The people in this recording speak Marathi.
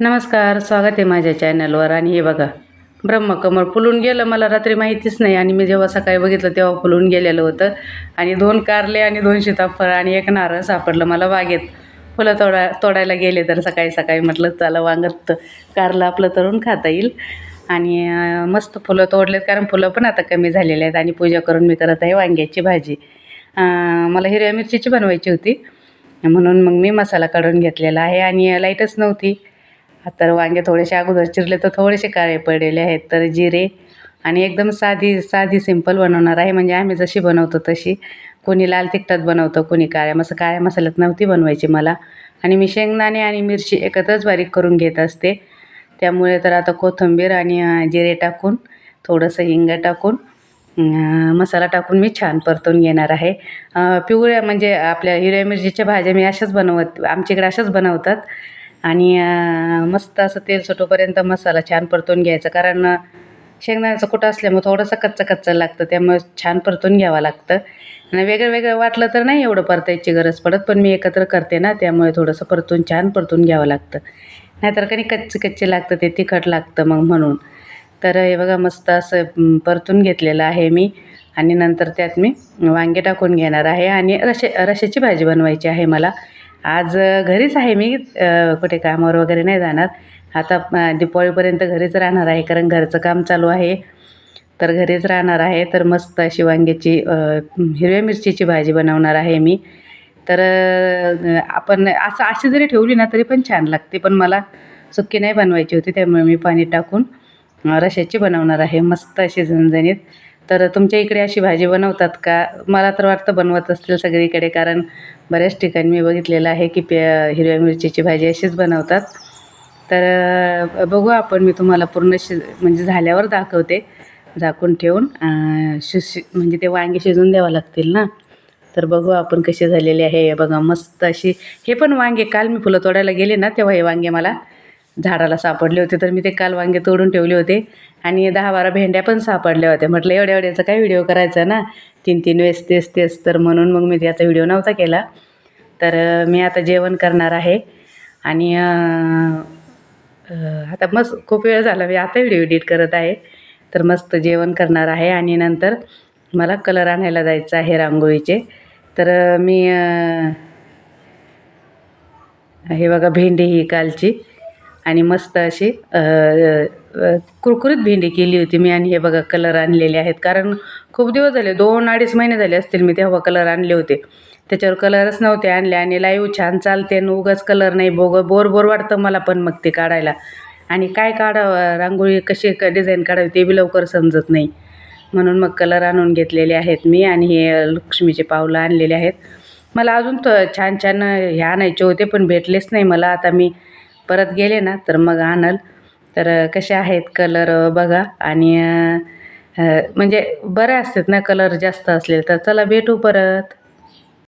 नमस्कार स्वागत आहे माझ्या चॅनलवर आणि हे बघा ब्रह्मकमळ फुलून गेलं. मला रात्री माहितीच नाही. आणि मी जेव्हा सकाळी बघितलं तेव्हा फुलून गेलेलं होतं. आणि दोन कारले आणि दोन सीताफळ आणि एक नारळ सापडलं मला बागेत. फुलं तोडा तोडायला गेले तर सकाळी सकाळी म्हटलं चला वांगत कारलं आपलं तळून खाता येईल. आणि मस्त फुलं तोडलेत. कारण फुलं पण आता कमी झालेले आहेत. आणि पूजा करून मी करत आहे वांग्याची भाजी. मला हिरव्या मिरचीची बनवायची होती. म्हणून मग मी मसाला काढून घेतलेला आहे. आणि लाईटच नव्हती. तर वांगे थोडेसे अगोदर चिरले तर थोडेसे काळे पडलेले आहेत तर जिरे आणि एकदम साधी साधी सिंपल बनवणार आहे. म्हणजे आम्ही जशी बनवतो तशी. कोणी लाल तिखटात बनवतं कोणी काळ्या मसा काळ्या मसाल्यात नव्हती बनवायची मला. आणि मी शेंगदाणे आणि मिरची एकत्रच बारीक करून घेत असते. त्यामुळे तर आता कोथिंबीर आणि जिरे टाकून थोडंसं हिंग टाकून मसाला टाकून मी छान परतून घेणार आहे. पिवळ्या म्हणजे आपल्या हिरव्या मिरचीच्या भाज्या मी अशाच बनवत आमच्याकडे अशाच बनवतात. आणि मस्त असं तेल सुटोपर्यंत मसाला छान परतून घ्यायचा. कारण शेंगदाण्याचं कुठं असल्यामुळे थोडंसं कच्चं कच्चं लागतं त्यामुळे छान परतून घ्यावं लागतं. आणि वेगळं वेगळं वाटलं तर नाही एवढं परतायची गरज पडत पण मी एकत्र करते ना त्यामुळे थोडंसं परतून छान परतून घ्यावं लागतं. नाहीतर कधी कच्चे कच्चे लागतं ते तिखट लागतं मग म्हणून. तर हे बघा मस्त असं परतून घेतलेलं आहे मी. आणि नंतर त्यात मी वांगे टाकून घेणार आहे. आणि रशे रशाची भाजी बनवायची आहे मला. आज घरीच आहे मी कुठे कामावर वगैरे नाही जाणार. आता अं, दिपावळीपर्यंत घरीच राहणार आहे कारण घरचं काम चालू आहे. तर घरीच राहणार आहे तर मस्त अशी वांग्याची हिरव्या मिरचीची भाजी बनवणार आहे मी. तर आपण असं अशी जरी ठेवली ना तरी पण छान लागते. पण मला सुक्की नाही बनवायची होती त्यामुळे मी पाणी टाकून रशाची बनवणार आहे मस्त अशी झणझणीत. तर तुमच्या इकडे अशी भाजी बनवतात का? मला तर वाटतं बनवत असतील सगळीकडे कारण बऱ्याच ठिकाणी मी बघितलेलं आहे की पे हिरव्या मिरचीची भाजी अशीच बनवतात. तर बघू आपण मी तुम्हाला पूर्ण शिज म्हणजे झाल्यावर दाखवते. झाकून ठेवून शिश शिशी म्हणजे ते वांगे शिजून द्यावं लागतील ना? तर बघू आपण कसे झालेले आहे. बघा मस्त अशी हे पण वांगे काल मी फुलं तोडायला गेले ना तेव्हा हे वांगे मला झाडाला सापडले होते तर मी ते काल वांगे तोडून ठेवले होते. आणि दहा बारा भेंड्या पण सापडल्या होत्या. म्हटलं एवढ्या एवढ्याचा काय व्हिडिओ करायचा ना? तीन तीन वेळेस तेच तेच. तर म्हणून मग मी त्याचा व्हिडिओ नव्हता केला. तर मी आता जेवण करणार आहे. आणि आता मस्त खूप वेळ झाला. मी आता व्हिडिओ एडिट करत आहे. तर मस्त जेवण करणार आहे. आणि नंतर मला कलर आणायला जायचं आहे रांगोळीचे. तर मी हे बघा भेंडी ही कालची. आणि मस्त अशी कुरकुरीत भेंडी केली होती मी आणि हे बघा कलर आणलेले आहेत. कारण खूप दिवस झाले दोन अडीच महिने झाले असतील मी तेव्हा कलर आणले होते. त्याच्यावर कलरच नव्हते आणले आणि लाईव्ह छान चालते आणि उगाच कलर नाही बोग बोर बोर वाटतं मला पण मग ते काढायला. आणि काय काढावं रांगोळी कशी क डिझाईन काढावी ते बी लवकर समजत नाही. म्हणून मग कलर आणून घेतलेले आहेत मी आणि हे लक्ष्मीचे पावलं आणलेले आहेत. मला अजून तर छान छान हे आणायचे होते पण भेटलेच नाही मला. आता मी परत गेले ना तर मग आणल तर कसे आहेत कलर बघा. आणि म्हणजे बरे असतात ना कलर जास्त असले तर चला भेटू परत.